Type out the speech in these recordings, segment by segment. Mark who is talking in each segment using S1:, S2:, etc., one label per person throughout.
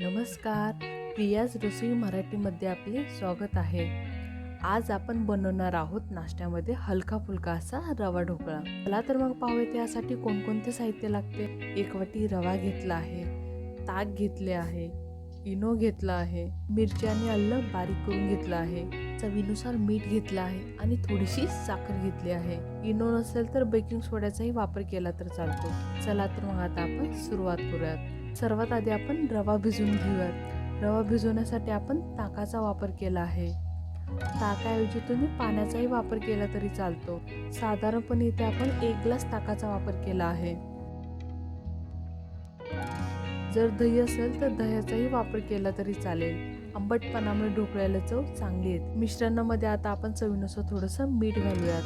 S1: नमस्कार. प्रियाज रसोई मराठीमध्ये आपले स्वागत आहे. आज आपण बनवणार आहोत नाश्त्यामध्ये हलका फुलका असा रवा ढोकळा. चला तर मग पाहूया त्यासाठी कोणकोणते साहित्य लागते. एक वाटी रवा घेतला आहे ताक घेतले आहे इनो घेतला आहे मिरची आणि अल्लं बारीक करून घेतलं आहे चवीनुसार मीठ घेतलं आहे आणि थोडीशी साखर घेतली आहे. इनो नसेल तर बेकिंग सोड्याचाही वापर केला तर चालतो. चला तर मग आता आपण सुरुवात करूयात. सर्वात आधी आपण रवा भिजवून घेऊयात. रवा भिजवण्यासाठी आपण ताकाचा वापर केला आहे. ताकाऐवजी तुम्ही पाण्याचाही वापर केला तरी चालतो. साधारणपणे इथे आपण एक ग्लास ताकाचा वापर केला आहे. जर दही असेल तर दह्याचाही वापर केला तरी चालेल. आंबटपणामुळे ढोकळ्याला चव चांगली येते. मिश्रणामध्ये आता आपण चवीनुसार थोडंसं मीठ घालूयात.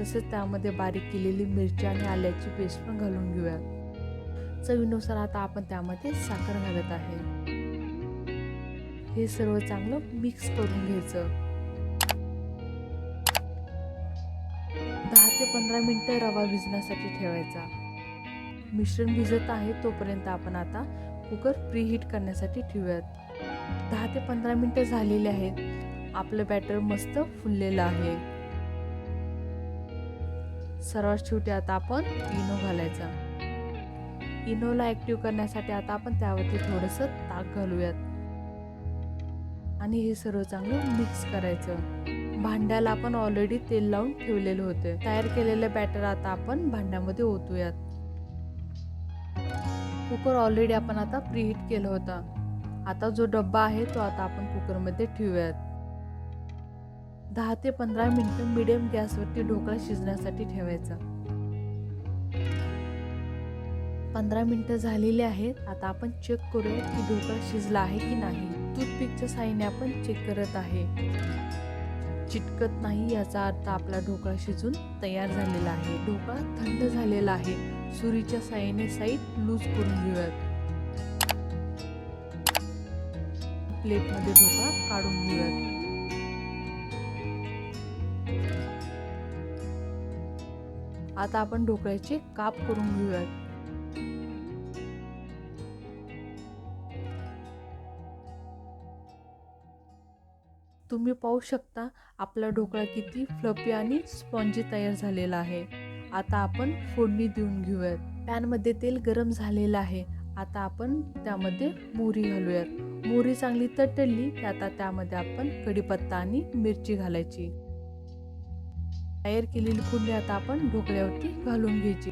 S1: तसेच त्यामध्ये बारीक केलेली मिरची आणि आल्याची पेस्ट पण घालून घेऊयात. चवीनुसार आता आपण त्यामध्ये साखर घालत आहे. हे सर्व चांगलं मिक्स करून घ्यायचं. दहा ते पंधरा मिनटं रवा भिजण्यासाठी ठेवायचा. मिश्रण भिजत आहे तोपर्यंत आपण आता कुकर प्रीहीट करण्यासाठी ठेवूयात. दहा ते पंधरा मिनटं झालेले आहेत. आपलं बॅटर मस्त फुललेलं आहे. सर्वात शेवटी आता आपण इनो घालायचा. इनोला ॲक्टिव्ह करण्यासाठी आता आपण त्यावरती थोडंसं ताक घालूयात. आणि हे सर्व चांगलं मिक्स करायचं. भांड्याला आपण ऑलरेडी तेल लावून ठेवलेलं होतं. तयार केलेलं बॅटर आता आपण भांड्यामध्ये ओतूयात. कुकर ऑलरेडी आपण आता प्रीहीट केलं होता. आता जो डब्बा आहे तो आता आपण कुकरमध्ये ठेवूयात. दहा ते पंधरा मिनटं मिडियम गॅसवरती ढोकळा शिजण्यासाठी ठेवायचा. पंधरा मिनिटं झालेली आहेत. आता आपण चेक करूया की ढोकळा शिजला आहे की नाही. टूथपिकच्या साईने आपण चेक करत आहे. चिटकत नाही याचा अर्थ आपला ढोकळा शिजून तयार झालेला आहे. ढोकळा थंड झालेला आहे. सुरीच्या साईने साईड लूज करून घेऊयात. प्लेटमध्ये ढोकळा काढून घेऊयात. आता आपण ढोकळ्याचे काप करून घेऊयात. तुम्ही पाहू शकता आपला ढोकळा किती फ्लपी आणि स्पॉन्जी तयार झालेला आहे. आता आपण फोडणी देऊन घेऊयात. पॅनमध्ये तेल गरम झालेलं आहे. आता आपण त्यामध्ये मोहरी घालूयात. मोहरी चांगली तटली की आता त्यामध्ये आपण कढीपत्ता आणि मिरची घालायची. तयार केलेली फोडणी आता आपण ढोकळ्यावरती घालून घ्यायची.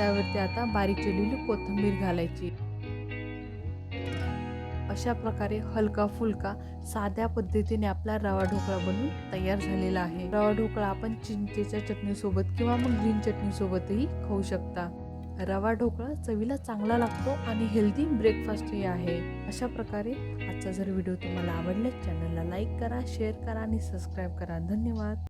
S1: त्यावरती आता बारीक चिरलेली कोथिंबीर घालायची. अशा प्रकारे हलका फुलका साध्या पद्धतीने आपला रवा ढोकळा बनून तयार झालेला आहे. रवा ढोकळा आपण चिंचेच्या चटणीसोबत किंवा मग ग्रीन चटणीसोबतही खाऊ शकता. रवा ढोकळा चवीला चांगला लागतो आणि हेल्दी ब्रेकफास्टही आहे. अशा प्रकारे आजचा जर व्हिडिओ तुम्हाला आवडला चॅनलला लाईक करा शेअर करा आणि सबस्क्राईब करा. धन्यवाद.